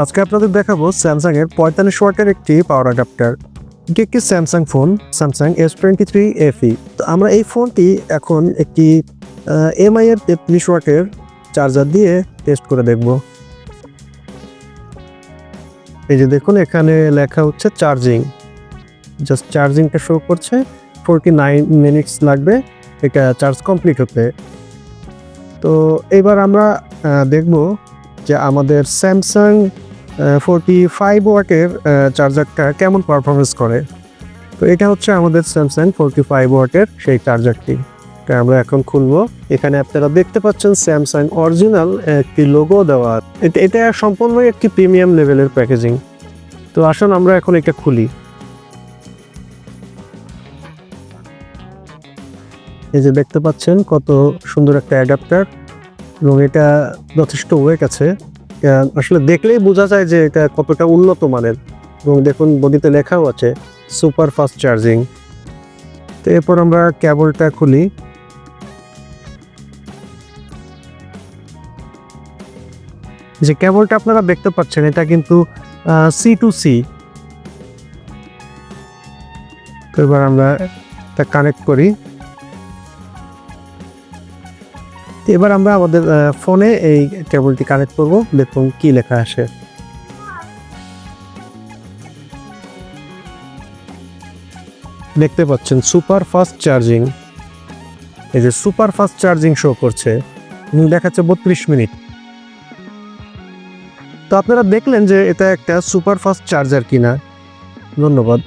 আজকে আপনাদের দেখাবো স্যামসাং এর পঁয়তাল্লিশ ওয়াটের একটি পাওয়ার অ্যাডাপ্টার এটি একটি Samsung phone Samsung S twenty three FE তো আমরা এই ফোনটি এখন একটি এমআই এর তেত্রিশ ওয়াটের চার্জার দিয়ে টেস্ট করে দেখব। এই যে দেখুন, এখানে লেখা হচ্ছে চার্জিং জাস্ট চার্জিংটা শো করছে ফোরটি নাইন মিনিটস লাগবে, এটা চার্জ কমপ্লিট হতে। তো এবার আমরা দেখব যে আমাদের স্যামসাং ফোরটি ফাইভ ওয়াটের চার্জারটা কেমন পারফরমেন্স করে? তো এটা হচ্ছে আমাদের স্যামসাং ফোরটি ফাইভ ওয়াটের সেই চার্জারটি এটা আমরা এখন খুলবো। এখানে আপনারা দেখতে পাচ্ছেন স্যামসাং অরিজিনাল একটি লোগো দেওয়া এটা এটা সম্পূর্ণই একটি প্রিমিয়াম লেভেলের প্যাকেজিং তো আসুন আমরা এখন এটা খুলি। এই যে দেখতে পাচ্ছেন কত সুন্দর একটা অ্যাডাপ্টার এবং এটা যথেষ্ট ওয়েট আছে। আসলে দেখলেই বোঝা যায় যে এটা কতটা উন্নত মানের। এবং দেখুন, বডিতে লেখাও আছে সুপার ফাস্ট চার্জিং তো এরপর আমরা কেবলটা খুলি। যে কেবলটা আপনারা দেখতে পাচ্ছেন, এটা কিন্তু সি টু সি এবার আমরা কানেক্ট করি। তো এবার আমরা আমাদের ফোনে এই কেবলটি কানেক্ট করব। দেখুন কি লেখা আসে দেখতে পাচ্ছেন সুপার ফাস্ট চার্জিং এই যে সুপার ফাস্ট চার্জিং শো করছে দেখাচ্ছে বত্রিশ মিনিট। তো আপনারা দেখলেন যে এটা একটা সুপার ফাস্ট চার্জার কিনা। ধন্যবাদ।